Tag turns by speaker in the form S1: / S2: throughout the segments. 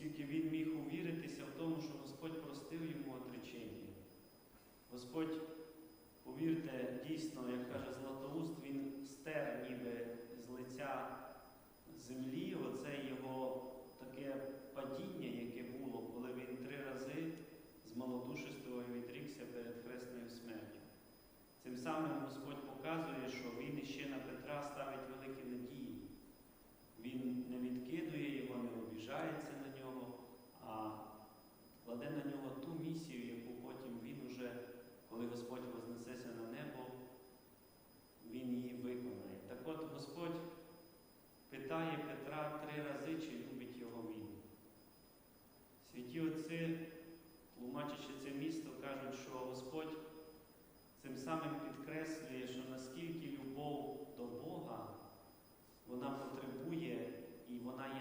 S1: оскільки він міг увіритися в тому, що Господь простив йому отречення. Господь, повірте, дійсно, як каже Златоуст, він стер ніби з лиця землі, оце його таке падіння. що Господь цим самим підкреслює, що наскільки любов до Бога, вона потребує і вона є.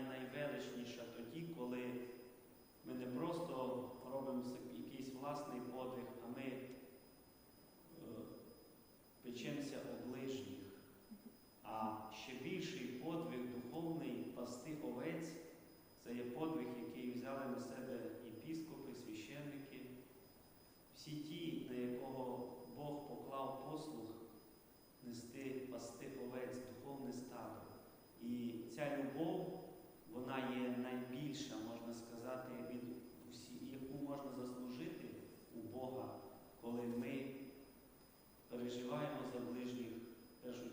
S1: більша, можна сказати, від усі, яку можна заслужити у Бога, коли ми переживаємо за ближніх першу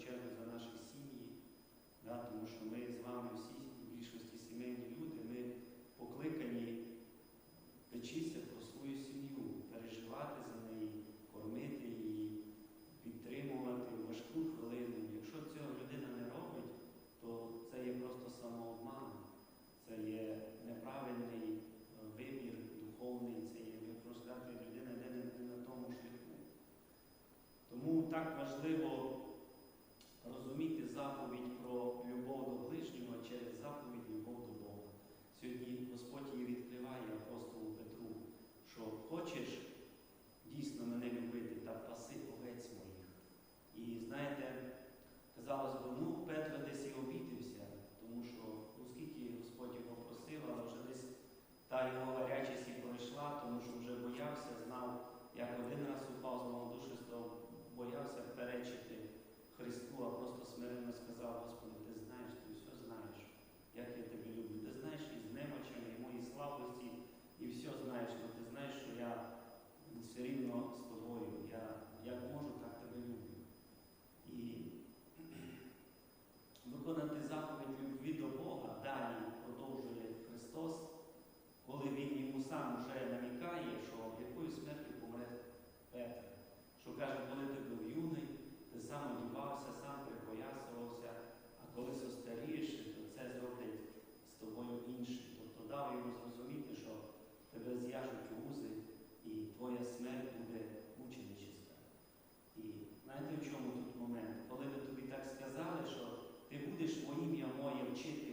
S1: будеш во ім'я моє вчити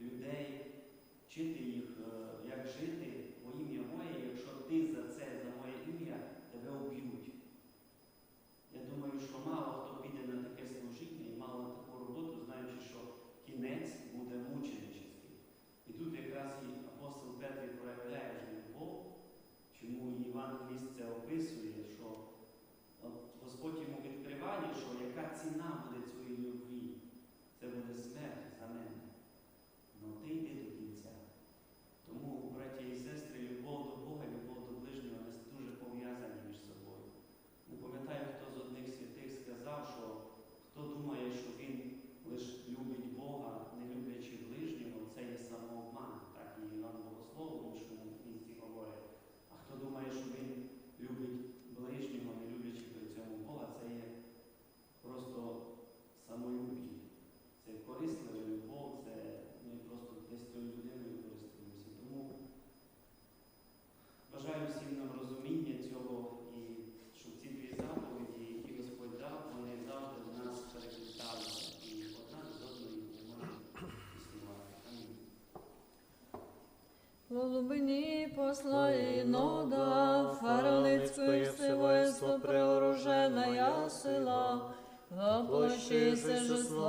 S1: людей, вчити їх, е, як жити,
S2: Голубині послай ну нода, фаралицької всевойство приоружена я сила, воплощися же слово.